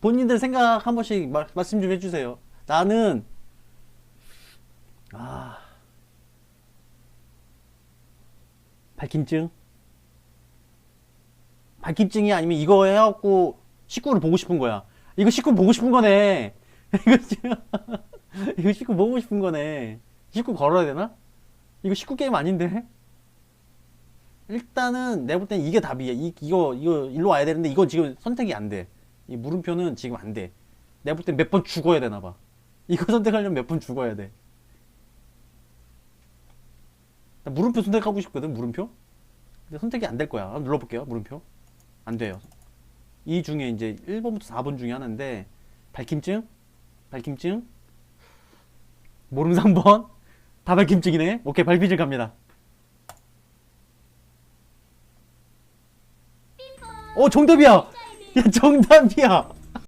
본인들 생각 한 번씩 말, 말씀 좀 해주세요. 나는 아 발김증 발김증이 아니면 이거 해갖고 식구를 보고 싶은 거야. 이거 식구 보고 싶은 거네. 이거 이거 식구 보고 싶은 거네. 식구 걸어야 되나? 이거 식구 게임 아닌데? 일단은 내가 볼 땐 이게 답이야. 이, 이거 이거 일로 와야 되는데 이거 지금 선택이 안 돼. 이 물음표는 지금 안 돼. 내가 볼 땐 몇 번 죽어야 되나 봐. 이거 선택하려면 몇 번 죽어야 돼. 나 물음표 선택하고 싶거든, 물음표? 근데 선택이 안 될 거야. 한번 눌러볼게요, 물음표. 안 돼요. 이 중에 이제 1번부터 4번 중에 하나인데, 발김증? 발김증? 모름 3번? 다 발김증이네? 오케이, 발김증 갑니다. 어, 정답이야! 야, 정답이야!